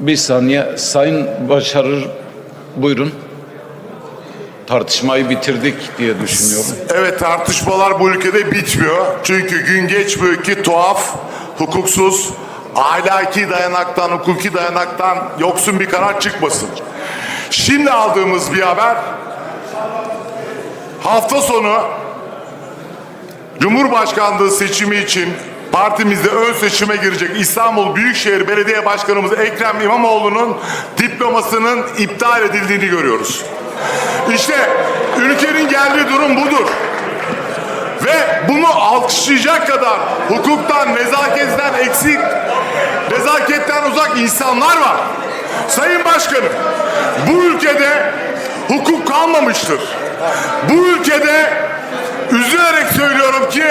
Bir saniye. Sayın Başarır buyurun. Tartışmayı bitirdik diye düşünüyorum. Evet tartışmalar bu ülkede bitmiyor. Çünkü gün geçmiyor ki tuhaf, hukuksuz, ahlaki dayanaktan, hukuki dayanaktan yoksun bir karar çıkmasın. Şimdi aldığımız bir haber hafta sonu Cumhurbaşkanlığı seçimi için partimizde ön seçime girecek İstanbul Büyükşehir Belediye Başkanımız Ekrem İmamoğlu'nun diplomasının iptal edildiğini görüyoruz. İşte ülkenin geldiği durum budur. Ve bunu alkışlayacak kadar hukuktan, nezaketten eksik, nezaketten uzak insanlar var. Sayın Başkanım, bu ülkede hukuk kalmamıştır. Bu ülkede üzülerek söylüyorum ki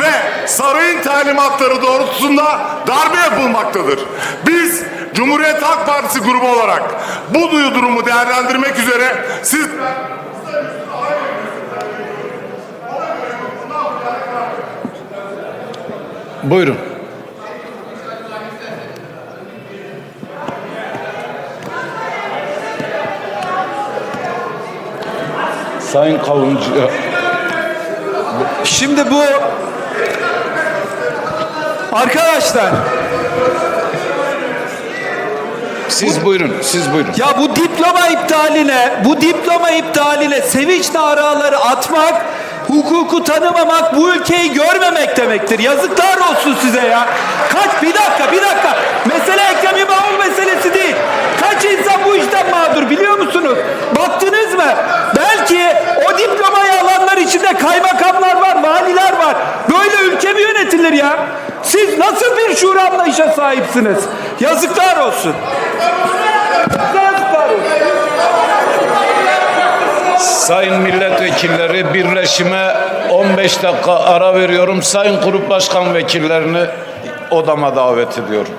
ve sarayın talimatları doğrultusunda darbe yapılmaktadır. Biz Cumhuriyet Halk Partisi grubu olarak bu duyu durumu değerlendirmek üzere siz Buyurun. Sayın Kavuncu, Şimdi bu arkadaşlar siz buyurun, siz buyurun. ya bu diploma iptaline, bu diploma iptaline sevinç naraları atmak, hukuku tanımamak, bu ülkeyi görmemek demektir. Yazıklar olsun size ya. Kaç bir dakika, bir dakika. Mesele Ekrem İmamoğlu meselesi değil. Kaç insan bu işten mağdur biliyor musunuz? Baktınız mı? Belki o diplomayı alanlar içinde kaymakamlar var, valiler var. Böyle ülke mi yönetilir ya? Siz nasıl bir şuur anlayışa sahipsiniz? Yazıklar olsun. Yazıklar olsun. Sayın milletvekilleri birleşime 15 dakika ara veriyorum. Sayın grup başkan vekillerini odama davet ediyorum.